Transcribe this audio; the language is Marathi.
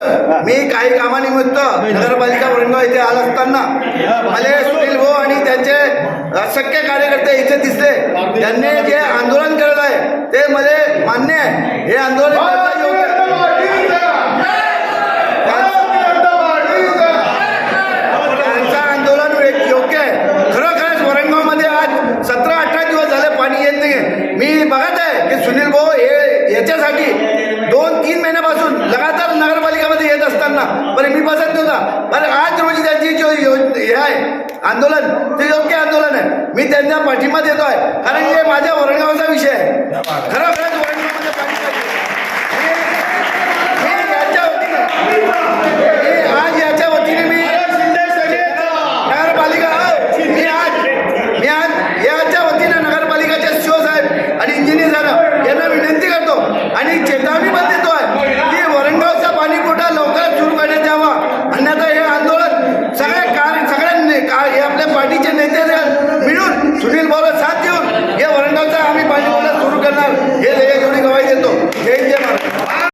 मी काही कामानिमित्त नगरपालिका वरणगाव इथे आला असताना मला सुनील भाऊ आणि त्यांचे असंख्य कार्यकर्ते इथे दिसले. त्यांनी जे आंदोलन केलेलं आहे ते मला मान्य आहे. हे आंदोलन योग्य आहे. त्यांचं आंदोलन वे- योग्य आहे. खरोखरच वरणगावमध्ये आज सतरा अठरा दिवस झाले पाणी येत नाही मी बघत आहे की सुनील भाऊ हे याच्यासाठी मला आज रोजी त्यांची जो हे आहे आंदोलन ते योग्य आंदोलन आहे. मी त्यांच्या पाठिंबा देतो आहे कारण हे माझ्या वरणगावचा विषय आहे. खरोखरच वरणगावमध्ये आज याच्या वतीने मी नगरपालिका मी आज मी आज याच्या वतीने नगरपालिकाचे शिव साहेब आणि इंजिनियर यांना विनंती करतो. आणि चेतावणी पण